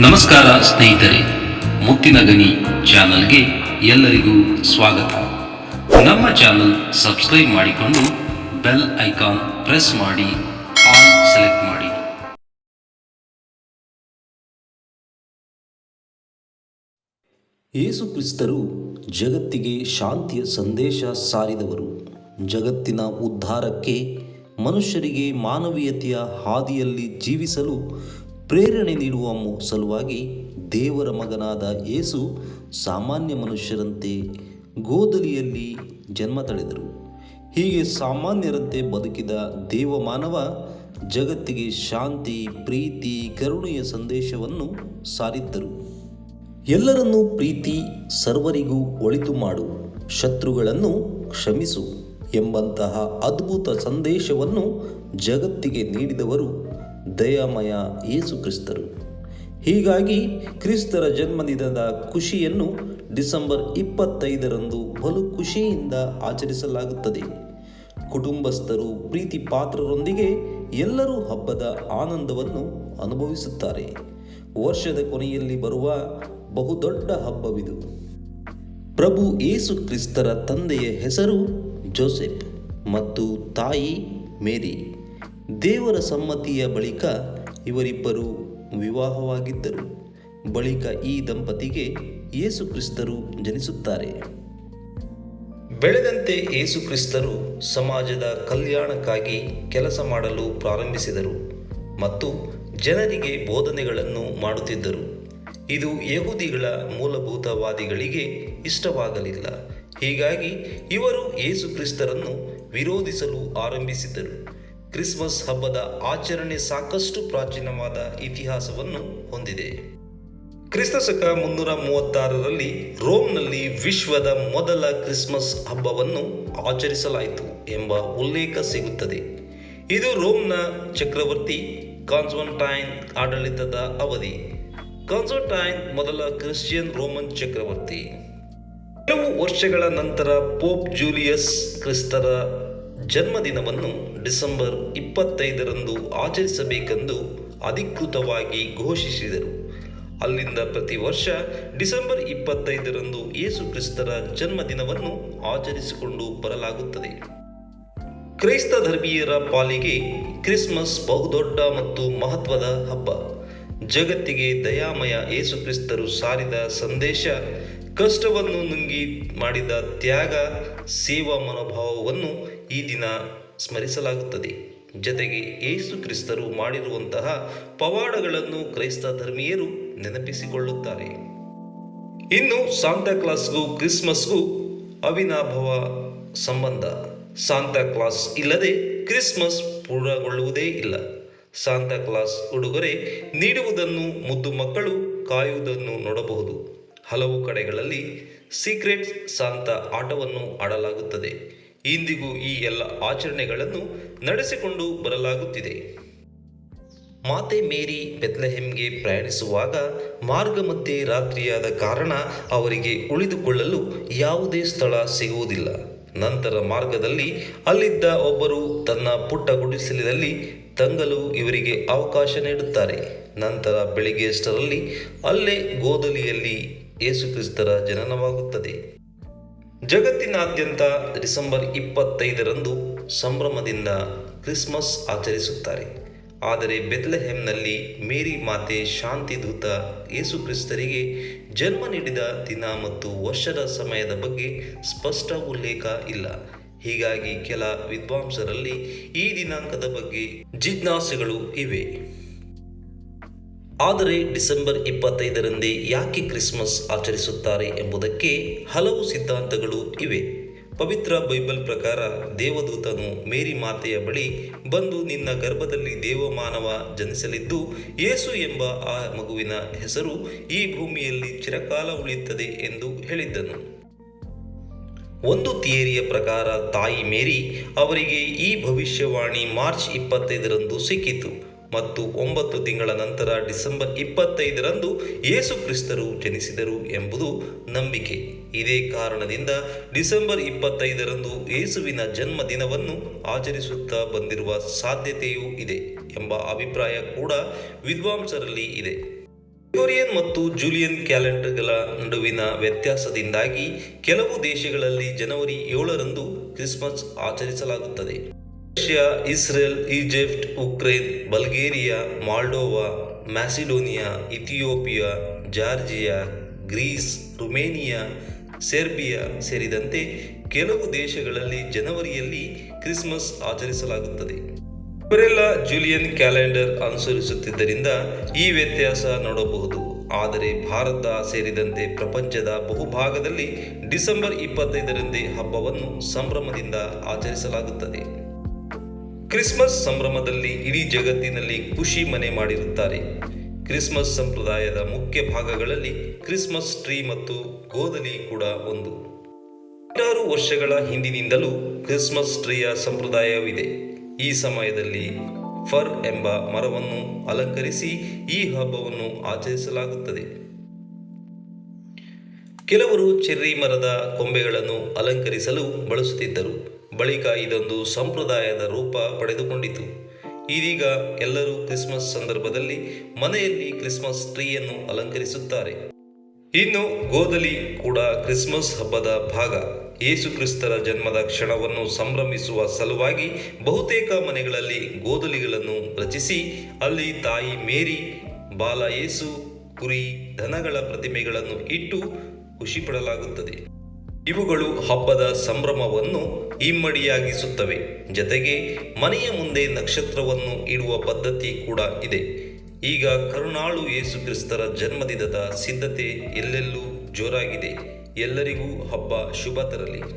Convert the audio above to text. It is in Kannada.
ನಮಸ್ಕಾರ ಸ್ನೇಹಿತರೆ, ಮುತ್ತಿನ ಗನಿ ಚಾನಲ್ಗೆ ಎಲ್ಲರಿಗೂ ಸ್ವಾಗತ. ನಮ್ಮ ಚಾನಲ್ ಸಬ್ಸ್ಕ್ರೈಬ್ ಮಾಡಿಕೊಂಡು ಬೆಲ್ ಐಕಾನ್ ಪ್ರೆಸ್ ಮಾಡಿ, ಆಲ್ ಸೆಲೆಕ್ಟ್ ಮಾಡಿ. ಯೇಸು ಕ್ರಿಸ್ತರು ಜಗತ್ತಿಗೆ ಶಾಂತಿಯ ಸಂದೇಶ ಸಾರಿದವರು. ಜಗತ್ತಿನ ಉದ್ಧಾರಕ್ಕೆ ಮನುಷ್ಯರಿಗೆ ಮಾನವೀಯತೆಯ ಹಾದಿಯಲ್ಲಿ ಜೀವಿಸಲು ಪ್ರೇರಣೆ ನೀಡುವ ಸಲುವಾಗಿ ದೇವರ ಮಗನಾದ ಯೇಸು ಸಾಮಾನ್ಯ ಮನುಷ್ಯರಂತೆ ಗೋದಲಿಯಲ್ಲಿ ಜನ್ಮ ತಳೆದರು. ಹೀಗೆ ಸಾಮಾನ್ಯರಂತೆ ಬದುಕಿದ ದೇವಮಾನವ ಜಗತ್ತಿಗೆ ಶಾಂತಿ, ಪ್ರೀತಿ, ಕರುಣೆಯ ಸಂದೇಶವನ್ನು ಸಾರಿದ್ದರು. ಎಲ್ಲರನ್ನೂ ಪ್ರೀತಿ ಸರ್ವರಿಗೂ ಒಳಿತು ಮಾಡು, ಶತ್ರುಗಳನ್ನು ಕ್ಷಮಿಸು ಎಂಬಂತಹ ಅದ್ಭುತ ಸಂದೇಶವನ್ನು ಜಗತ್ತಿಗೆ ನೀಡಿದವರು ದಯಾಮಯ ಏಸು ಕ್ರಿಸ್ತರು. ಹೀಗಾಗಿ ಕ್ರಿಸ್ತರ ಜನ್ಮದಿನದ ಖುಷಿಯನ್ನು ಡಿಸೆಂಬರ್ ಇಪ್ಪತ್ತೈದರಂದು ಬಲು ಖುಷಿಯಿಂದ ಆಚರಿಸಲಾಗುತ್ತದೆ. ಕುಟುಂಬಸ್ಥರು, ಪ್ರೀತಿ ಪಾತ್ರರೊಂದಿಗೆ ಎಲ್ಲರೂ ಹಬ್ಬದ ಆನಂದವನ್ನು ಅನುಭವಿಸುತ್ತಾರೆ. ವರ್ಷದ ಕೊನೆಯಲ್ಲಿ ಬರುವ ಬಹುದೊಡ್ಡ ಹಬ್ಬವಿದು. ಪ್ರಭು ಏಸು ಕ್ರಿಸ್ತರ ತಂದೆಯ ಹೆಸರು ಜೋಸೆಫ್ ಮತ್ತು ತಾಯಿ ಮೇರಿ. ದೇವರ ಸಮ್ಮತಿಯ ಬಳಿಕ ಇವರಿಬ್ಬರು ವಿವಾಹವಾಗಿದ್ದರು. ಬಳಿಕ ಈ ದಂಪತಿಗೆ ಯೇಸು ಕ್ರಿಸ್ತರು ಜನಿಸುತ್ತಾರೆ. ಬೆಳೆದಂತೆ ಯೇಸು ಕ್ರಿಸ್ತರು ಸಮಾಜದ ಕಲ್ಯಾಣಕ್ಕಾಗಿ ಕೆಲಸ ಮಾಡಲು ಪ್ರಾರಂಭಿಸಿದರು ಮತ್ತು ಜನರಿಗೆ ಬೋಧನೆಗಳನ್ನು ಮಾಡುತ್ತಿದ್ದರು. ಇದು ಯಹೂದಿಗಳ ಮೂಲಭೂತವಾದಿಗಳಿಗೆ ಇಷ್ಟವಾಗಲಿಲ್ಲ. ಹೀಗಾಗಿ ಇವರು ಯೇಸು ಕ್ರಿಸ್ತರನ್ನು ವಿರೋಧಿಸಲು ಆರಂಭಿಸಿದರು ಕ್ರಿಸ್ಮಸ್ ಹಬ್ಬದ ಆಚರಣೆ ಸಾಕಷ್ಟು ಪ್ರಾಚೀನವಾದ ಇತಿಹಾಸವನ್ನು ಹೊಂದಿದೆ. ಕ್ರಿಸ್ತಶಕ ಮುನ್ನೂರ ಮೂವತ್ತಾರರಲ್ಲಿ ರೋಮ್ನಲ್ಲಿ ವಿಶ್ವದ ಮೊದಲ ಕ್ರಿಸ್ಮಸ್ ಹಬ್ಬವನ್ನು ಆಚರಿಸಲಾಯಿತು ಎಂಬ ಉಲ್ಲೇಖ ಸಿಗುತ್ತದೆ. ಇದು ರೋಮ್ನ ಚಕ್ರವರ್ತಿ ಕಾನ್ಸ್ಟಂಟೈನ್ ಆಡಳಿತದ ಅವಧಿ. ಕಾನ್ಸ್ಟಂಟೈನ್ ಮೊದಲ ಕ್ರಿಶ್ಚಿಯನ್ ರೋಮನ್ ಚಕ್ರವರ್ತಿ. ಕೆಲವು ವರ್ಷಗಳ ನಂತರ ಪೋಪ್ ಜೂಲಿಯಸ್ ಕ್ರಿಸ್ತರ ಜನ್ಮದಿನವನ್ನು ಡಿಸೆಂಬರ್ ಇಪ್ಪತ್ತೈದರಂದು ಆಚರಿಸಬೇಕೆಂದು ಅಧಿಕೃತವಾಗಿ ಘೋಷಿಸಿದರು. ಅಲ್ಲಿಂದ ಪ್ರತಿ ವರ್ಷ ಡಿಸೆಂಬರ್ ಇಪ್ಪತ್ತೈದರಂದು ಯೇಸು ಕ್ರಿಸ್ತರ ಜನ್ಮದಿನವನ್ನು ಆಚರಿಸಿಕೊಂಡು ಬರಲಾಗುತ್ತದೆ. ಕ್ರೈಸ್ತ ಧರ್ಮೀಯರ ಪಾಲಿಗೆ ಕ್ರಿಸ್ಮಸ್ ಬಹುದೊಡ್ಡ ಮತ್ತು ಮಹತ್ವದ ಹಬ್ಬ. ಜಗತ್ತಿಗೆ ದಯಾಮಯ ಯೇಸುಕ್ರಿಸ್ತರು ಸಾರಿದ ಸಂದೇಶ, ಕಷ್ಟವನ್ನು ನುಂಗಿ ಮಾಡಿದ ತ್ಯಾಗ, ಸೇವಾ ಮನೋಭಾವವನ್ನು ಈ ದಿನ ಸ್ಮರಿಸಲಾಗುತ್ತದೆ. ಜತೆಗೆ ಏಸು ಕ್ರಿಸ್ತರು ಮಾಡಿರುವಂತಹ ಪವಾಡಗಳನ್ನು ಕ್ರೈಸ್ತ ಧರ್ಮೀಯರು ನೆನಪಿಸಿಕೊಳ್ಳುತ್ತಾರೆ. ಇನ್ನು ಸಾಂತಾಕ್ಲಾಸ್ಗೂ ಕ್ರಿಸ್ಮಸ್ಗೂ ಅವಿನಾಭವ ಸಂಬಂಧ. ಸಾಂತಾಕ್ಲಾಸ್ ಇಲ್ಲದೆ ಕ್ರಿಸ್ಮಸ್ ಪೂರ್ಣಗೊಳ್ಳುವುದೇ ಇಲ್ಲ. ಸಾಂತಾಕ್ಲಾಸ್ ಉಡುಗೊರೆ ನೀಡುವುದನ್ನು ಮುದ್ದು ಮಕ್ಕಳು ಕಾಯುವುದನ್ನು ನೋಡಬಹುದು. ಹಲವು ಕಡೆಗಳಲ್ಲಿ ಸೀಕ್ರೆಟ್ ಸಾಂತ ಆಟವನ್ನು ಆಡಲಾಗುತ್ತದೆ. ಇಂದಿಗೂ ಈ ಎಲ್ಲ ಆಚರಣೆಗಳನ್ನು ನಡೆಸಿಕೊಂಡು ಬರಲಾಗುತ್ತಿದೆ. ಮಾತೆ ಮೇರಿ ಬೆತ್ಲೆಹೆಮ್ಗೆ ಪ್ರಯಾಣಿಸುವಾಗ ಮಾರ್ಗ ಮಧ್ಯೆ ರಾತ್ರಿಯಾದ ಕಾರಣ ಅವರಿಗೆ ಉಳಿದುಕೊಳ್ಳಲು ಯಾವುದೇ ಸ್ಥಳ ಸಿಗುವುದಿಲ್ಲ. ನಂತರ ಮಾರ್ಗದಲ್ಲಿ ಅಲ್ಲಿದ್ದ ಒಬ್ಬರು ತನ್ನ ಪುಟ್ಟ ಗುಡಿಸಲಿನಲ್ಲಿ ತಂಗಲು ಇವರಿಗೆ ಅವಕಾಶ ನೀಡುತ್ತಾರೆ. ನಂತರ ಬೆಳಿಗ್ಗೆಯಷ್ಟರಲ್ಲಿ ಅಲ್ಲೇ ಗೋದಲಿಯಲ್ಲಿ ಯೇಸುಕ್ರಿಸ್ತರ ಜನನವಾಗುತ್ತದೆ. ಜಗತ್ತಿನಾದ್ಯಂತ ಡಿಸೆಂಬರ್ ಇಪ್ಪತ್ತೈದರಂದು ಸಂಭ್ರಮದಿಂದ ಕ್ರಿಸ್ಮಸ್ ಆಚರಿಸುತ್ತಾರೆ. ಆದರೆ ಬೆತ್ಲೆಹೆಮ್ನಲ್ಲಿ ಮೇರಿ ಮಾತೆ ಶಾಂತಿ ದೂತ ಯೇಸು ಕ್ರಿಸ್ತರಿಗೆ ಜನ್ಮ ನೀಡಿದ ದಿನ ಮತ್ತು ವರ್ಷದ ಸಮಯದ ಬಗ್ಗೆ ಸ್ಪಷ್ಟ ಉಲ್ಲೇಖ ಇಲ್ಲ. ಹೀಗಾಗಿ ಕೆಲ ವಿದ್ವಾಂಸರಲ್ಲಿ ಈ ದಿನಾಂಕದ ಬಗ್ಗೆ ಜಿಜ್ಞಾಸೆಗಳು ಇವೆ. ಆದರೆ ಡಿಸೆಂಬರ್ ಇಪ್ಪತ್ತೈದರಂದೇ ಯಾಕೆ ಕ್ರಿಸ್ಮಸ್ ಆಚರಿಸುತ್ತಾರೆ ಎಂಬುದಕ್ಕೆ ಹಲವು ಸಿದ್ಧಾಂತಗಳು ಇವೆ. ಪವಿತ್ರ ಬೈಬಲ್ ಪ್ರಕಾರ ದೇವದೂತನು ಮೇರಿ ಮಾತೆಯ ಬಳಿ ಬಂದು ನಿನ್ನ ಗರ್ಭದಲ್ಲಿ ದೇವಮಾನವ ಜನಿಸಲಿದ್ದು ಯೇಸು ಎಂಬ ಆ ಮಗುವಿನ ಹೆಸರು ಈ ಭೂಮಿಯಲ್ಲಿ ಚಿರಕಾಲ ಉಳಿಯುತ್ತದೆ ಎಂದು ಹೇಳಿದ್ದನು. ಒಂದು ಥಿಯರಿಯ ಪ್ರಕಾರ ತಾಯಿ ಮೇರಿ ಅವರಿಗೆ ಈ ಭವಿಷ್ಯವಾಣಿ ಮಾರ್ಚ್ ಇಪ್ಪತ್ತೈದರಂದು ಸಿಕ್ಕಿತು. ಮತ್ತು ಒಂಬತ್ತು ತಿಂಗಳ ನಂತರ ಡಿಸೆಂಬರ್ ಇಪ್ಪತ್ತೈದರಂದು ಯೇಸು ಕ್ರಿಸ್ತರು ಜನಿಸಿದರು ಎಂಬುದು ನಂಬಿಕೆ. ಇದೇ ಕಾರಣದಿಂದ ಡಿಸೆಂಬರ್ ಇಪ್ಪತ್ತೈದರಂದು ಯೇಸುವಿನ ಜನ್ಮದಿನವನ್ನು ಆಚರಿಸುತ್ತಾ ಬಂದಿರುವ ಸಾಧ್ಯತೆಯೂ ಇದೆ ಎಂಬ ಅಭಿಪ್ರಾಯ ಕೂಡ ವಿದ್ವಾಂಸರಲ್ಲಿ ಇದೆ. ಗ್ರೆಗೋರಿಯನ್ ಮತ್ತು ಜೂಲಿಯನ್ ಕ್ಯಾಲೆಂಡರ್ಗಳ ನಡುವಿನ ವ್ಯತ್ಯಾಸದಿಂದಾಗಿ ಕೆಲವು ದೇಶಗಳಲ್ಲಿ ಜನವರಿ ಏಳರಂದು ಕ್ರಿಸ್ಮಸ್ ಆಚರಿಸಲಾಗುತ್ತದೆ. Russia, Israel, Egypt, Ukraine, Bulgaria, Moldova, Macedonia, Ethiopia, Georgia, Greece, Romania, Serbia ಸೇರಿದಂತೆ ಕೆಲವು ದೇಶಗಳಲ್ಲಿ ಜನವರಿಯಲ್ಲಿ ಕ್ರಿಸ್ಮಸ್ ಆಚರಿಸಲಾಗುತ್ತದೆ. ಇವರೆಲ್ಲ ಜೂಲಿಯನ್ ಕ್ಯಾಲೆಂಡರ್ ಅನುಸರಿಸುತ್ತಿದ್ದರಿಂದ ಈ ವ್ಯತ್ಯಾಸ ನೋಡಬಹುದು. ಆದರೆ ಭಾರತ ಸೇರಿದಂತೆ ಪ್ರಪಂಚದ ಬಹುಭಾಗದಲ್ಲಿ ಡಿಸೆಂಬರ್ ಇಪ್ಪತ್ತೈದರಂದೇ ಹಬ್ಬವನ್ನು ಸಂಭ್ರಮದಿಂದ ಆಚರಿಸಲಾಗುತ್ತದೆ. ಕ್ರಿಸ್ಮಸ್ ಸಂಭ್ರಮದಲ್ಲಿ ಇಡೀ ಜಗತ್ತಿನಲ್ಲಿ ಖುಷಿ ಮನೆ ಮಾಡಿರುತ್ತಾರೆ. ಕ್ರಿಸ್ಮಸ್ ಸಂಪ್ರದಾಯದ ಮುಖ್ಯ ಭಾಗಗಳಲ್ಲಿ ಕ್ರಿಸ್ಮಸ್ ಟ್ರೀ ಮತ್ತು ಗೋದಲಿ ಕೂಡ ಒಂದು. ನೂರಾರು ವರ್ಷಗಳ ಹಿಂದಿನಿಂದಲೂ ಕ್ರಿಸ್ಮಸ್ ಟ್ರೀಯ ಸಂಪ್ರದಾಯವಿದೆ. ಈ ಸಮಯದಲ್ಲಿ ಫರ್ ಎಂಬ ಮರವನ್ನು ಅಲಂಕರಿಸಿ ಈ ಹಬ್ಬವನ್ನು ಆಚರಿಸಲಾಗುತ್ತದೆ. ಕೆಲವರು ಚೆರ್ರಿ ಮರದ ಕೊಂಬೆಗಳನ್ನು ಅಲಂಕರಿಸಲು ಬಳಸುತ್ತಿದ್ದರು. ಬಳಿಕ ಇದೊಂದು ಸಂಪ್ರದಾಯದ ರೂಪ ಪಡೆದುಕೊಂಡಿತು. ಇದೀಗ ಎಲ್ಲರೂ ಕ್ರಿಸ್ಮಸ್ ಸಂದರ್ಭದಲ್ಲಿ ಮನೆಯಲ್ಲಿ ಕ್ರಿಸ್ಮಸ್ ಟ್ರೀಯನ್ನು ಅಲಂಕರಿಸುತ್ತಾರೆ. ಇನ್ನು ಗೋದಲಿ ಕೂಡ ಕ್ರಿಸ್ಮಸ್ ಹಬ್ಬದ ಭಾಗ. ಯೇಸು ಕ್ರಿಸ್ತರ ಜನ್ಮದ ಕ್ಷಣವನ್ನು ಸಂಭ್ರಮಿಸುವ ಸಲುವಾಗಿ ಬಹುತೇಕ ಮನೆಗಳಲ್ಲಿ ಗೋದಲಿಗಳನ್ನು ರಚಿಸಿ, ಅಲ್ಲಿ ತಾಯಿ ಮೇರಿ, ಬಾಲ ಯೇಸು, ಕುರಿ, ದನಗಳ ಪ್ರತಿಮೆಗಳನ್ನು ಇಟ್ಟು ಖುಷಿಪಡಲಾಗುತ್ತದೆ. ಇವುಗಳು ಹಬ್ಬದ ಸಂಭ್ರಮವನ್ನು ಇಮ್ಮಡಿಯಾಗಿಸುತ್ತವೆ ಜತೆಗೆ ಮನೆಯ ಮುಂದೆ ನಕ್ಷತ್ರವನ್ನು ಇಡುವ ಪದ್ಧತಿ ಕೂಡ ಇದೆ. ಈಗ ಕರುಣಾಳು ಯೇಸು ಕ್ರಿಸ್ತರ ಜನ್ಮದಿನದ ಸಿದ್ಧತೆ ಎಲ್ಲೆಲ್ಲೂ ಜೋರಾಗಿದೆ. ಎಲ್ಲರಿಗೂ ಹಬ್ಬ ಶುಭ ತರಲಿ.